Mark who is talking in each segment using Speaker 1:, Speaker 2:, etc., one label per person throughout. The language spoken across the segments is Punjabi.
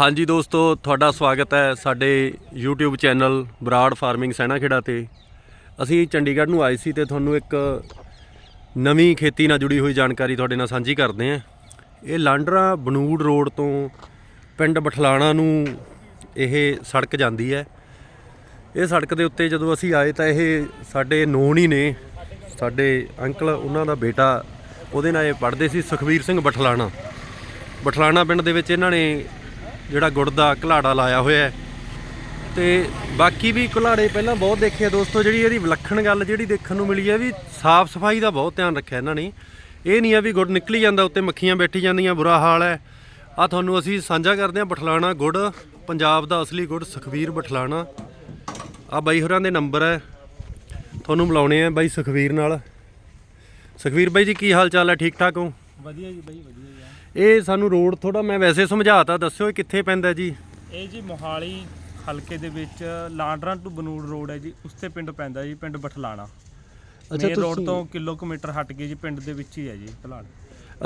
Speaker 1: ਹਾਂਜੀ ਦੋਸਤੋ, ਤੁਹਾਡਾ ਸਵਾਗਤ ਹੈ ਸਾਡੇ YouTube channel Brar farming Sainakhera ਤੇ। ਅਸੀਂ ਚੰਡੀਗੜ੍ਹ ਨੂੰ ਆਏ ਸੀ ਤੇ ਤੁਹਾਨੂੰ ਇੱਕ ਨਵੀਂ ਖੇਤੀ ਨਾਲ ਜੁੜੀ ਹੋਈ ਜਾਣਕਾਰੀ ਤੁਹਾਡੇ ਨਾਲ ਸਾਂਝੀ ਕਰਦੇ ਹਾਂ। ਇਹ ਲਾਂਡਰਾ ਬਨੂੜ ਰੋਡ ਤੋਂ ਪਿੰਡ ਬਠਲਾਣਾ ਨੂੰ ਇਹ ਸੜਕ ਜਾਂਦੀ ਹੈ। ਇਹ ਸੜਕ ਦੇ ਉੱਤੇ ਜਦੋਂ ਅਸੀਂ ਆਏ ਤਾਂ ਇਹ ਸਾਡੇ ਨੋਨ ਹੀ ਨੇ। ਸਾਡੇ ਅੰਕਲ, ਉਹਨਾਂ ਦਾ ਬੇਟਾ, ਉਹਦੇ ਨਾਲ ਇਹ ਪੜ੍ਹਦੇ ਸੀ ਸੁਖਵੀਰ ਸਿੰਘ ਬਠਲਾਣਾ। ਬਠਲਾਣਾ ਪਿੰਡ ਦੇ ਵਿੱਚ ਇਹਨਾਂ ਨੇ ਜਿਹੜਾ ਗੁੜ ਦਾ ਘਲਾੜਾ ਲਾਇਆ ਹੋਇਆ ਹੈ। ਤੇ ਬਾਕੀ ਵੀ ਘਲਾੜੇ ਪਹਿਲਾਂ ਬਹੁਤ ਦੇਖੇ ਆ ਦੋਸਤੋ, ਜਿਹੜੀ ਇਹਦੀ ਵਿਲੱਖਣ ਗੱਲ ਜਿਹੜੀ ਦੇਖਣ ਨੂੰ ਮਿਲੀ ਹੈ ਵੀ ਸਾਫ਼ ਸਫ਼ਾਈ ਦਾ ਬਹੁਤ ਧਿਆਨ ਰੱਖਿਆ ਇਹਨਾਂ ਨੇ। ਇਹ ਨਹੀਂ ਆ ਵੀ ਗੁੜ ਨਿਕਲੀ ਜਾਂਦਾ, ਉੱਤੇ ਮੱਖੀਆਂ ਬੈਠੀ ਜਾਂਦੀਆਂ, ਬੁਰਾ ਹਾਲ ਹੈ। ਆ ਤੁਹਾਨੂੰ ਅਸੀਂ ਸਾਂਝਾ ਕਰਦੇ ਹਾਂ ਬਠਲਾਣਾ ਗੁੜ, ਪੰਜਾਬ ਦਾ ਅਸਲੀ ਗੁੜ ਸੁਖਵੀਰ ਬਠਲਾਣਾ। ਆ ਬਾਈ ਹੋਰਾਂ ਦੇ ਨੰਬਰ ਹੈ। ਤੁਹਾਨੂੰ ਮਿਲਾਉਣੇ ਆ ਬਾਈ ਸੁਖਵੀਰ ਨਾਲ। ਸੁਖਵੀਰ ਬਾਈ ਜੀ, ਕੀ ਹਾਲ ਚਾਲ ਹੈ? ਠੀਕ ਠਾਕ ਹੋ?
Speaker 2: ਵਧੀਆ ਜੀ ਬਾਈ, ਵਧੀਆ
Speaker 1: ਇਹ ਸਾਨੂੰ ਰੋਡ ਥੋੜਾ ਮੈਂ ਵੈਸੇ ਸਮਝਾਤਾ ਦੱਸਿਓ ਇਹ ਕਿੱਥੇ ਪੈਂਦਾ ਜੀ?
Speaker 2: ਇਹ ਜੀ ਮੋਹਾਲੀ ਹਲਕੇ ਦੇ ਵਿੱਚ ਲਾਂਡਰਾਂ ਟੂ ਬਨੂੜ ਰੋਡ ਹੈ ਜੀ ਉਸ ਤੇ ਪਿੰਡ ਪੈਂਦਾ ਜੀ ਪਿੰਡ ਬਠਲਾਣਾ।
Speaker 1: ਅੱਛਾ,
Speaker 2: ਮੇਨ ਰੋਡ
Speaker 1: ਤੁਸੀਂ-
Speaker 2: ਤੋਂ ਕਿਲੋਮੀਟਰ ਹਟ ਕੇ ਜੀ ਪਿੰਡ ਦੇ ਵਿੱਚ ਹੀ ਹੈ ਜੀ ਭਲਾੜ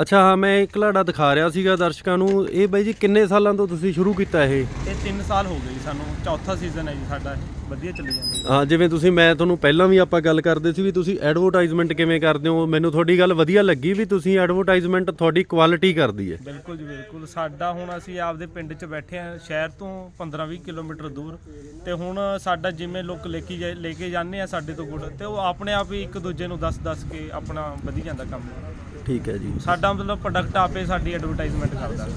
Speaker 1: ਅੱਛਾ ਹਾਂ ਮੈਂ ਇੱਕ ਘਲਾੜਾ ਦਿਖਾ ਰਿਹਾ ਸੀਗਾ ਦਰਸ਼ਕਾਂ ਨੂੰ। ਇਹ ਬਾਈ ਜੀ ਕਿੰਨੇ ਸਾਲਾਂ ਤੋਂ ਤੁਸੀਂ ਸ਼ੁਰੂ ਕੀਤਾ ਇਹ?
Speaker 2: ਇਹ 3 ਸਾਲ ਹੋ ਗਏ ਜੀ ਸਾਨੂੰ ਚੌਥਾ ਸੀਜ਼ਨ ਹੈ ਜੀ ਸਾਡਾ ਇਹ। ਵਧੀਆ ਚੱਲੀ ਜਾਂਦਾ
Speaker 1: ਹਾਂ। ਜਿਵੇਂ ਤੁਸੀਂ ਮੈਂ ਤੁਹਾਨੂੰ ਪਹਿਲਾਂ ਵੀ ਆਪਾਂ ਗੱਲ ਕਰਦੇ ਸੀ ਵੀ ਤੁਸੀਂ ਐਡਵਰਟਾਈਜ਼ਮੈਂਟ ਕਿਵੇਂ ਕਰਦੇ ਹੋ। ਮੈਨੂੰ ਤੁਹਾਡੀ ਗੱਲ ਵਧੀਆ ਲੱਗੀ ਵੀ ਤੁਸੀਂ ਐਡਵਰਟਾਈਜ਼ਮੈਂਟ ਤੁਹਾਡੀ ਕੁਆਲਿਟੀ ਕਰਦੀ ਹੈ।
Speaker 2: ਬਿਲਕੁਲ ਜੀ ਬਿਲਕੁਲ। ਸਾਡਾ ਹੁਣ ਅਸੀਂ ਆਪਦੇ ਪਿੰਡ 'ਚ ਬੈਠੇ ਆ ਸ਼ਹਿਰ ਤੋਂ 15-20 ਕਿਲੋਮੀਟਰ ਦੂਰ। ਤੇ ਹੁਣ ਸਾਡਾ ਜਿਵੇਂ ਲੋਕ ਲੈ ਕੇ ਜਾ- ਲੈ ਕੇ ਜਾਂਦੇ ਆ ਸਾਡੇ ਤੋਂ ਗੁੜ ਤੇ ਉਹ ਆਪਣੇ ਆਪ ਹੀ ਇੱਕ ਦੂਜੇ ਨੂੰ ਦੱਸ-ਦੱਸ ਕੇ ਆਪਣਾ ਵਧੀ ਜਾਂਦਾ ਕੰਮ।
Speaker 1: ਠੀਕ ਹੈ ਜੀ।
Speaker 2: ਸਾਡਾ ਮਤਲਬ ਪ੍ਰੋਡਕਟ ਆਪੇ ਸਾਡੀ ਐਡਵਰਟਾਈਜ਼ਮੈਂਟ ਕਰਦਾ।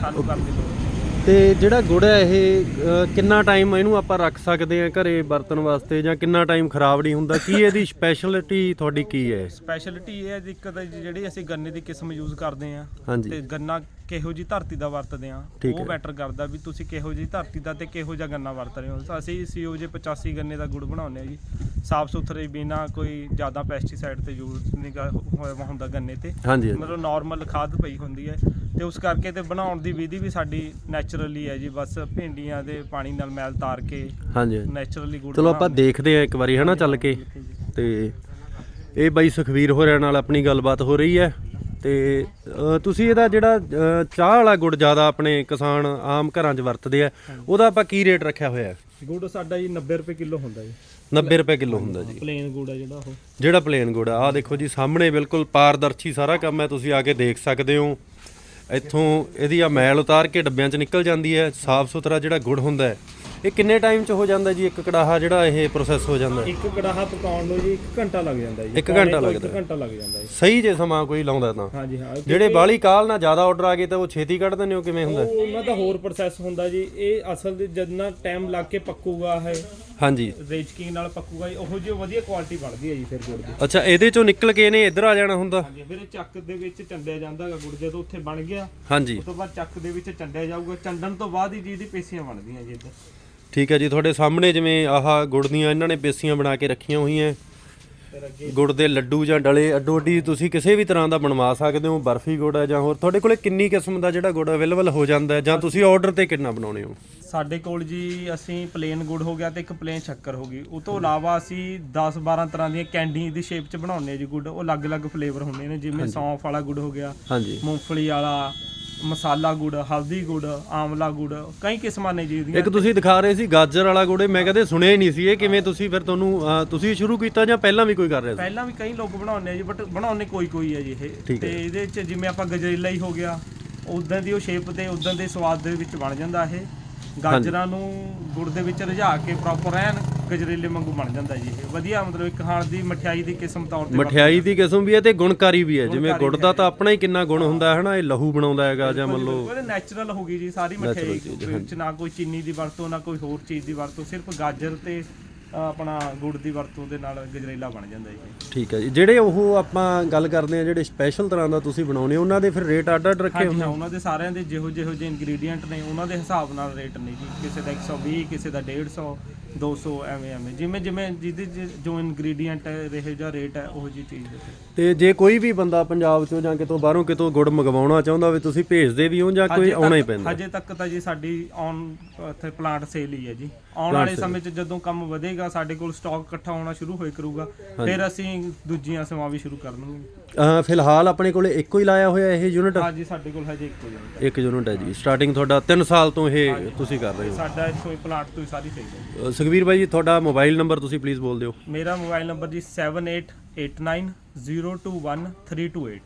Speaker 2: ਸਾਨੂੰ ਕਰਨ ਦੀ ਲੋੜ ਨਹੀਂ।
Speaker 1: ਤੇ ਜਿਹੜਾ ਗੁੜ ਹੈ ਇਹ ਕਿੰਨਾ ਟਾਈਮ ਇਹਨੂੰ ਆਪਾਂ ਰੱਖ ਸਕਦੇ ਹਾਂ ਘਰੇ ਵਰਤਣ ਵਾਸਤੇ ਜਾਂ ਕਿੰਨਾ ਟਾਈਮ ਖਰਾਬ ਨਹੀਂ ਹੁੰਦਾ? ਕੀ ਇਹਦੀ ਸਪੈਸ਼ਲਿਟੀ ਤੁਹਾਡੀ ਕੀ ਹੈ?
Speaker 2: ਸਪੈਸ਼ਲਿਟੀ ਇਹ ਹੈ ਜੀ ਇੱਕ ਤਾਂ ਜੀ ਜਿਹੜੀ ਅਸੀਂ ਗੰਨੇ ਦੀ ਕਿਸਮ ਯੂਜ਼ ਕਰਦੇ ਆ ਤੇ ਗੰਨਾ ਕਿਹੋ ਜੀ ਧਰਤੀ ਦਾ ਵਰਤਦੇ ਆ
Speaker 1: ਠੀਕ
Speaker 2: ਉਹ
Speaker 1: ਹੈ।
Speaker 2: ਮੈਟਰ ਕਰਦਾ ਵੀ ਤੁਸੀਂ ਕਿਹੋ ਜੀ ਧਰਤੀ ਦਾ ਤੇ ਕਿਹੋ ਜਿਹਾ ਗੰਨਾ ਵਰਤ ਰਹੇ ਹੋ। ਤਾਂ ਅਸੀਂ ਸੀਓਜੇ 85 ਗੰਨੇ ਦਾ ਗੁੜ ਬਣਾਉਂਦੇ ਆ ਜੀ। ਸਾਫ਼ ਸੁਥਰੇ ਬਿਨਾ ਕੋਈ ਜ਼ਿਆਦਾ ਪੈਸਟੀਸਾਈਡ ਤੇ ਯੂਜ਼ ਨਹੀਂ ਕਰ- ਹੋਇਆ ਹੁੰਦਾ ਗੰਨੇ ਤੇ।
Speaker 1: ਹਾਂਜੀ ਹਾਂਜੀ।
Speaker 2: ਮਤਲਬ ਨਾਰਮਲ ਖਾਦ ਪਈ ਹੁੰਦੀ ਹੈ। ਤੇ ਉਸ ਕਰਕੇ ਤੇ ਬਣਾਉਣ ਦੀ ਵਿਧੀ ਵੀ ਸਾਡੀ ਨੈਚੁਰਲੀ ਹੈ ਜੀ। ਬਸ ਭਿੰਡੀਆਂ ਦੇ ਪਾਣੀ ਨਾਲ ਮੈਲ ਤਾਰ ਕੇ
Speaker 1: ਹਾਂਜੀ ਹਾਂਜੀ।
Speaker 2: ਨੈਚੁਰਲੀ ਗੁੜ
Speaker 1: ਚਲੋ ਆਪਾਂ
Speaker 2: ਬਣਾਉਂਦੇ
Speaker 1: ਦੇਖਦੇ ਹਾਂ ਇੱਕ ਵਾਰੀ ਹਨਾ ਚੱਲ ਕੇ। ਤੇ ਇਹ ਬਾਈ ਸੁਖਵੀਰ ਹੋਰਿਆਂ ਨਾਲ ਆਪਣੀ ਗੱਲਬਾਤ ਹੋ ਰਹੀ ਹੈ। ਤੇ ਤੁਸੀਂ ਇਹਦਾ ਜਿਹੜਾ ਚਾਹ ਵਾਲਾ ਗੁੜ ਜ਼ਿਆਦਾ ਆਪਣੇ ਕਿਸਾਨ ਆਮ ਘਰਾਂ 'ਚ ਵਰਤਦੇ ਆ ਉਹਦਾ ਆਪਾਂ ਕੀ ਰੇਟ ਰੱਖਿਆ ਹੋਇਆ? ਹੈ
Speaker 2: ਗੁੜ ਸਾਡਾ ਜੀ 90 ਰੁਪਏ ਕਿਲੋ ਹੁੰਦਾ ਜੀ।
Speaker 1: 90 ਰੁਪਏ ਕਿਲੋ ਹੁੰਦਾ ਜੀ।
Speaker 2: ਪਲੇਨ ਗੁੜ ਹੈ ਜਿਹੜਾ ਉਹ।
Speaker 1: ਜਿਹੜਾ ਪਲੇਨ ਗੁੜ ਆ ਆਹ ਦੇਖੋ ਜੀ ਸਾਹਮਣੇ ਬਿਲਕੁਲ ਪਾਰਦਰਸ਼ੀ ਸਾਰਾ ਕੰਮ ਹੈ ਤੁਸੀਂ ਆ ਕੇ ਦੇਖ ਸਕਦੇ ਹੋ। ਇੱਥੋਂ ਇਹਦੀ ਆ ਮੈਲ ਉਤਾਰ ਕੇ ਡੱਬਿਆਂ 'ਚ ਨਿਕਲ ਜਾਂਦੀ ਹੈ ਸਾਫ਼ ਸੁਥਰਾ ਜਿਹੜਾ ਗੁੜ ਹੁੰਦਾ ਹੈ। ਇਹ ਕਿੰਨੇ ਟਾਈਮ 'ਚ ਹੋ ਜਾਂਦਾ ਜੀ ਇੱਕ ਕੜਾਹਾ ਜਿਹੜਾ ਇਹ ਪ੍ਰੋਸੈਸ ਹੋ ਜਾਂਦਾ?
Speaker 2: ਇੱਕ ਕੜਾਹਾ ਪਕਾਉਣ ਨੂੰ ਜੀ 1 ਘੰਟਾ ਲੱਗ ਜਾਂਦਾ ਜੀ।
Speaker 1: ਇੱਕ ਘੰਟਾ
Speaker 2: ਤੋਂ
Speaker 1: ਲੱਗਦਾ।
Speaker 2: ਇੱਕ ਘੰਟਾ ਲੱਗ ਜਾਂਦਾ ਜੀ।
Speaker 1: ਸਹੀ ਜੇ ਸਮਾਂ ਕੋਈ ਲਾਉਂਦਾ ਤਾਂ।
Speaker 2: ਹਾਂਜੀ ਹਾਂ।
Speaker 1: ਜਿਹੜੇ ਬਾਲੀ ਕਾਲ ਨਾਲ ਜ਼ਿਆਦਾ ਆਰਡਰ ਆ ਗਏ ਤਾਂ ਉਹ ਛੇਤੀ ਕੱਢ ਦਿੰਦੇ ਹੋ ਕਿਵੇਂ ਹੁੰਦਾ?
Speaker 2: ਉਹ ਉਹਨਾਂ ਦਾ ਹੋਰ ਪ੍ਰੋਸੈਸ ਹੁੰਦਾ ਜੀ। ਇਹ ਅਸਲ ਦੇ ਜਿੰਨਾ ਟਾਈਮ ਲੱਗ ਕੇ ਪੱਕੂਗਾ ਹੈ
Speaker 1: ਹਾਂਜੀ।
Speaker 2: ਰੇਜਕਿੰਗ ਨਾਲ ਪੱਕੂਗਾ ਜੀ। ਉਹੋ ਜਿਹੀ ਵਧੀਆ ਕੁਆਲਿਟੀ ਬਣਦੀ ਹੈ ਜੀ ਫਿਰ ਗੁੜ ਦੀ।
Speaker 1: ਅੱਛਾ ਇਹਦੇ ਚੋਂ ਨਿਕਲ ਕੇ ਇਹਨੇ ਇੱਧਰ ਆ ਜਾਣਾ ਹੁੰਦਾ?
Speaker 2: ਹਾਂਜੀ ਫਿਰ ਇਹ ਚੱਕ ਦੇ ਵਿੱਚ ਚੰਡਿਆ ਜਾਂਦਾ ਹੈਗਾ ਗੁੜ ਜਦੋਂ ਉੱਥੇ ਬਣ ਗਿਆ।
Speaker 1: ਹਾਂਜੀ।
Speaker 2: ਉਸ ਤੋਂ ਬਾਅਦ ਚੱਕ ਦੇ ਵਿੱਚ ਚੰਡਿਆ ਜਾਊਗਾ। ਚੰਡਣ ਤੋਂ ਬਾਅਦ ਹੀ ਜੀ ਦੀ ਪੇਸੀਆਂ ਬਣਦੀਆਂ ਜੀ ਇੱਧਰ।
Speaker 1: ਠੀਕ ਹੈ ਜੀ ਤੁਹਾਡੇ ਸਾਹਮਣੇ ਜਿਵੇਂ ਆਹ ਗੁੜ ਦੀਆਂ ਇਹਨਾਂ ਨੇ ਪੇਸੀਆਂ ਬਣਾ ਕੇ ਰੱਖੀਆਂ ਹੋਈਆਂ। ਗੁੜ ਦੇ ਲੱਡੂ ਜਾਂ ਡਲੇ ਅੱਡੋ ਅੱਡੀ ਤੁਸੀਂ ਕਿਸੇ ਵੀ ਤਰ੍ਹਾਂ ਦਾ ਬਣਵਾ ਸਕਦੇ ਹੋ ਬਰਫੀ ਗੁੜ ਹੈ ਜਾਂ ਹੋਰ ਤੁਹਾਡੇ ਕੋਲੇ ਕਿੰਨੀ ਕਿਸਮ ਦਾ ਜਿਹੜਾ ਗੁੜ ਅਵੇਲੇਬਲ ਹੋ ਜਾਂਦਾ ਹੈ ਜਾਂ ਤੁਸੀਂ ਆਰਡਰ ਤੇ ਕਿੰਨਾ ਬਣਾਉਣੇ ਹੋ?
Speaker 2: ਸਾਡੇ ਕੋਲ ਜੀ ਅਸੀਂ ਪਲੇਨ ਗੁੜ ਹੋ ਗਿਆ ਤੇ ਇੱਕ ਪਲੇਨ ਸ਼ੱਕਰ ਹੋ ਗਈ। ਉਹ ਤੋਂ ਇਲਾਵਾ ਅਸੀਂ 10 12 ਤਰ੍ਹਾਂ ਦੀਆਂ ਕੈਂਡੀ ਦੀ ਸ਼ੇਪ ਚ ਬਣਾਉਂਦੇ ਆ ਜੀ ਗੁੜ। ਉਹ ਅਲੱਗ-ਅਲੱਗ ਫਲੇਵਰ ਹੁੰਦੇ ਨੇ ਜਿਵੇਂ ਸੌਂਫ ਵਾਲਾ ਗੁੜ ਹੋ ਗਿਆ
Speaker 1: ਹਾਂਜੀ।
Speaker 2: ਮੂੰਗਫਲੀ ਵਾਲਾ ਮਸਾਲਾ ਗੁੜ ਹਲਦੀ ਗੁੜ ਆਮਲਾ ਗੁੜ ਕਈ ਕਿਸਮਾਂ ਨੇ ਜੀ ਇਹਦੀਆਂ।
Speaker 1: ਇੱਕ ਤੁਸੀਂ ਦਿਖਾ ਰਹੇ ਸੀ ਗਾਜਰ ਵਾਲਾ ਗੁੜ ਮੈਂ ਕਦੇ ਸੁਣਿਆ ਹੀ ਨਹੀਂ ਸੀ। ਇਹ ਕਿਵੇਂ ਤੁਸੀਂ ਫਿਰ ਤੁਹਾਨੂੰ ਤੁਸੀਂ ਸ਼ੁਰੂ ਕੀਤਾ ਜਾਂ ਪਹਿਲਾਂ ਵੀ ਕੋਈ ਕਰ ਰਿਹਾ ਸੀ?
Speaker 2: ਪਹਿਲਾਂ ਵੀ ਕਈ ਲੋਕ ਬਣਾਉਂਦੇ ਆ ਜੀ ਬਟ ਬਣਾਉਂਦੇ ਕੋਈ ਕੋਈ ਹੈ ਜੀ ਇਹ।
Speaker 1: ਠੀਕ
Speaker 2: ਤੇ ਇਹਦੇ ਚ ਜਿਵੇਂ ਆਪਾਂ ਗਜਰੇਲਾ ਹੀ ਹੋ ਗਿਆ ਉਦਾਂ ਦੀ ਉਹ ਸ਼ੇਪ ਤੇ ਉਦਾਂ ਦੇ ਸਵਾਦ ਦੇ ਵਿੱਚ ਬਣ ਜਾਂਦਾ ਇਹ। ਗਾਜਰਾਂ ਨੂੰ ਗੁੜ ਦੇ ਵਿੱਚ ਰਝਾ ਕੇ ਪ੍ਰੋਪਰ ਐਨ ਗਜਰੇਲੇ ਵਾਂਗੂ ਬਣ ਜਾਂਦਾ ਜੀ ਇਹ। ਵਧੀਆ ਮਤਲਬ ਇੱਕ ਖਾਣ ਦੀ ਮਠਿਆਈ ਦੀ ਕਿਸਮ ਤੌਰ ਤੇ
Speaker 1: ਮਠਿਆਈ ਦੀ ਕਿਸਮ ਵੀ ਹੈ ਤੇ ਗੁਣਕਾਰੀ ਵੀ ਹੈ। ਜਿਵੇਂ ਗੁੜ ਦਾ ਤਾਂ ਆਪਣਾ ਹੀ ਕਿੰਨਾ ਗੁਣ ਹੁੰਦਾ ਹੈ ਹਨਾ? ਇਹ ਲਹੂ ਬਣਾਉਂਦਾ ਹੈਗਾ ਜਾਂ ਮੰਨ ਲਓ
Speaker 2: ਉਹਦੇ ਨੈਚੁਰਲ ਹੋ ਗਈ ਜੀ ਸਾਰੀ ਮਠਿਆਈ ਵਿੱਚ। ਨਾ ਕੋਈ ਚੀਨੀ ਦੀ ਵਰਤੋਂ ਨਾ ਕੋਈ ਹੋਰ ਚੀਜ਼ ਦੀ ਵਰਤੋਂ ਸਿਰਫ ਗਾਜਰ ਤੇ ਆਪਣਾ ਗੁੜ ਦੀ ਵਰਤੋਂ ਦੇ ਨਾਲ ਗਜਰੇਲਾ ਬਣ ਜਾਂਦਾ ਜੀ।
Speaker 1: ਠੀਕ ਹੈ ਜੀ। ਜਿਹੜੇ ਉਹ ਆਪਾਂ ਗੱਲ ਕਰਦੇ ਆ ਜਿਹੜੇ ਸਪੈਸ਼ਲ ਤਰ੍ਹਾਂ ਦਾ ਤੁਸੀਂ ਬਣਾਉਨੇ ਉਹਨਾਂ ਦੇ ਫਿਰ ਰੇਟ ਅੱਡ ਅੱਡ ਰੱਖੇ
Speaker 2: ਹਾਂਜੀ ਹਾਂ ਉਹਨਾਂ ਦੇ ਸਾਰਿਆਂ ਦੇ ਜਿਹੋ ਜਿਹੋ ਜਿਹੇ ਇਨਗਰੀਡੀਅੰਟ ਨੇ ਉਹਨਾਂ ਦੇ ਹਿਸਾਬ ਨਾਲ ਰੇਟ ਨੇ ਜੀ। ਕਿਸੇ ਦਾ 120 ਕਿਸੇ ਦਾ 150 200 ਐਵੇਂ ਐਵੇਂ। ਜਿਵੇਂ ਜਿਵੇਂ ਜਿਹਦੇ 'ਚ ਜੋ ਇਨਗਰੀਡੀਅੰਟ ਹੈ ਰਹੇ ਜਾਂ ਰੇਟ ਹੈ ਉਹ ਜੀ ਚੀਜ਼ ਦੇ ਤੇ।
Speaker 1: ਤੇ ਜੇ ਕੋਈ ਵੀ ਬੰਦਾ ਪੰਜਾਬ ਚੋਂ ਜਾਂ ਕਿਤੋਂ ਬਾਹਰੋਂ ਕਿਤੋਂ ਗੁੜ ਮੰਗਵਾਉਣਾ ਚਾਹੁੰਦਾ ਹੋਵੇ ਤੁਸੀਂ ਭੇਜਦੇ ਵੀ ਹੋ ਜਾਂ ਕੋਈ
Speaker 2: ਹਜੇ
Speaker 1: ਆਉਣਾ ਹੀ
Speaker 2: ਤੱਕ-
Speaker 1: ਪੈਂਦਾ?
Speaker 2: ਹਜੇ ਤੱਕ ਤਾਂ ਜੀ ਸਾਡੀ ਔਨ ਇੱਥੇ ਪਲਾਂਟ ਸੇਲ ਹੀ ਹੈ ਜੀ। ਆਉਣ ਵਾਲੇ ਸਮੇਂ 'ਚ ਜਦੋਂ ਕੰਮ ਵਧੇਗਾ ਸਾਡੇ ਕੋਲ ਸਟਾਕ ਇਕੱਠਾ ਹੋਣਾ ਸ਼ੁਰੂ ਹੋਏ ਕਰੂਗਾ ਫਿਰ ਅਸੀਂ ਦੂਜੀਆਂ ਸੇਵਾਵਾਂ ਵੀ ਸ਼ੁਰੂ ਕਰ ਦਵਾਂਗੇ
Speaker 1: ਅਹ ਫਿਲਹਾਲ ਆਪਣੇ ਕੋਲੇ ਇੱਕੋ ਹੀ ਲਾਇਆ ਹੋਇਆ ਇਹ ਯੂਨਿਟ
Speaker 2: ਹਾਂ ਜੀ ਸਾਡੇ ਕੋਲ ਹਜੇ ਇੱਕੋ ਹੀ ਹੈ।
Speaker 1: ਇੱਕ ਯੂਨਿਟ ਹੈ ਜੀ। ਸਟਾਰਟਿੰਗ ਤੁਹਾਡਾ 3 ਸਾਲ ਤੋਂ ਇਹ ਤੁਸੀਂ ਕਰ ਰਹੇ ਹੋ।
Speaker 2: ਸਾਡਾ ਇੱਥੋਂ ਹੀ ਪਲਾਂਟ ਤੋਂ ਹੀ ਸਾਰੀ ਸੇਲ ਹੈ।
Speaker 1: ਅਹ ਸੁਖਵੀਰ ਬਾਈ ਜੀ ਤੁਹਾਡਾ ਮੋਬਾਈਲ ਨੰਬਰ ਤੁਸੀਂ ਪਲੀਜ਼ ਬੋਲ ਦਿਓ।
Speaker 2: ਮੇਰਾ ਮੋਬਾਈਲ ਨੰਬਰ ਜੀ 7889021328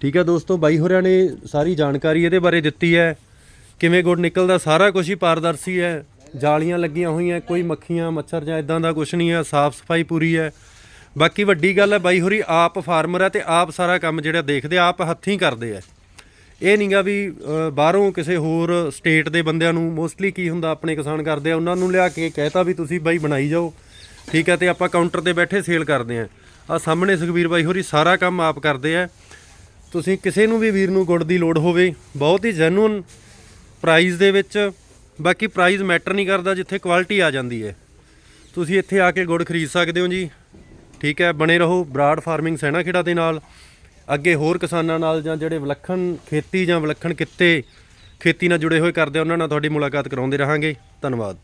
Speaker 1: ਠੀਕ ਹੈ ਦੋਸਤੋ ਬਾਈ ਹੋਰਿਆਂ ਨੇ ਸਾਰੀ ਜਾਣਕਾਰੀ ਇਹਦੇ ਬਾਰੇ ਦਿੱਤੀ ਹੈ। ਕਿਵੇਂ ਗੁੜ ਨਿਕਲਦਾ ਸਾਰਾ ਕੁਝ ਹੀ ਪਾਰਦਰਸ਼ੀ ਹੈ। ਜਾਲੀਆਂ ਲੱਗੀਆਂ ਹੋਈਆਂ ਕੋਈ ਮੱਖੀਆਂ ਮੱਛਰ ਜਾਂ ਇਦਾਂ ਦਾ ਕੁਝ ਨਹੀਂ ਹੈ। ਸਾਫ਼ ਸਫ਼ਾਈ ਪੂਰੀ ਹੈ। ਬਾਕੀ ਵੱਡੀ ਗੱਲ ਹੈ ਬਾਈ ਹੋਰੀ ਆਪ ਫਾਰਮਰ ਹੈ ਤੇ ਆਪ ਸਾਰਾ ਕੰਮ ਜਿਹੜਾ ਦੇਖਦੇ ਆਪ ਹੱਥੀਂ ਕਰਦੇ ਆ। ਇਹ ਨਹੀਂਗਾ ਵੀ ਬਾਹਰੋਂ ਕਿਸੇ ਹੋਰ ਸਟੇਟ ਦੇ ਬੰਦਿਆਂ ਨੂੰ ਮੋਸਟਲੀ ਕੀ ਹੁੰਦਾ, ਆਪਣੇ ਕਿਸਾਨ ਕਰਦੇ ਆ, ਉਹਨਾਂ ਨੂੰ ਲਿਆ ਕੇ ਕਹਿਤਾ ਵੀ ਤੁਸੀਂ ਬਾਈ ਬਣਾਈ ਜਾਓ, ਠੀਕ ਹੈ, ਤੇ ਆਪਾਂ ਕਾਊਂਟਰ ਤੇ ਬੈਠੇ ਸੇਲ ਕਰਦੇ ਆ। ਆ ਸਾਹਮਣੇ ਸੁਖਬੀਰ ਬਾਈ ਹੋਰੀ ਸਾਰਾ ਕੰਮ ਆਪ ਕਰਦੇ ਆ। ਤੁਸੀਂ ਕਿਸੇ ਨੂੰ ਵੀ ਵੀਰ ਨੂੰ ਗੁੜ ਦੀ ਲੋੜ ਹੋਵੇ, ਬਹੁਤ ਹੀ ਜੈਨੂਨ ਪ੍ਰਾਈਸ ਦੇ ਵਿੱਚ, ਬਾਕੀ ਪ੍ਰਾਈਸ ਮੈਟਰ ਨਹੀਂ ਕਰਦਾ, ਜਿੱਥੇ ਕੁਆਲਿਟੀ ਆ ਜਾਂਦੀ ਹੈ। ਤੁਸੀਂ ਇੱਥੇ ਆ ਕੇ ਗੁੜ ਖਰੀਦ ਸਕਦੇ ਹੋ ਜੀ, ਠੀਕ ਹੈ, ਬਣੇ ਰਹੋ ਬਰਾਡ ਫਾਰਮਿੰਗ ਸੈਣਾ ਖੇੜਾ ਦੇ ਨਾਲ। ਅੱਗੇ ਹੋਰ ਕਿਸਾਨਾਂ ਨਾਲ ਜਾਂ ਜਿਹੜੇ ਵਿਲੱਖਣ ਖੇਤੀ ਜਾਂ ਵਿਲੱਖਣ ਕਿੱਤੇ ਖੇਤੀ ਨਾਲ ਜੁੜੇ ਹੋਏ ਕਰਦੇ ਉਹਨਾਂ ਨਾਲ ਤੁਹਾਡੀ ਮੁਲਾਕਾਤ ਕਰਾਉਂਦੇ ਰਹਾਂਗੇ। ਧੰਨਵਾਦ।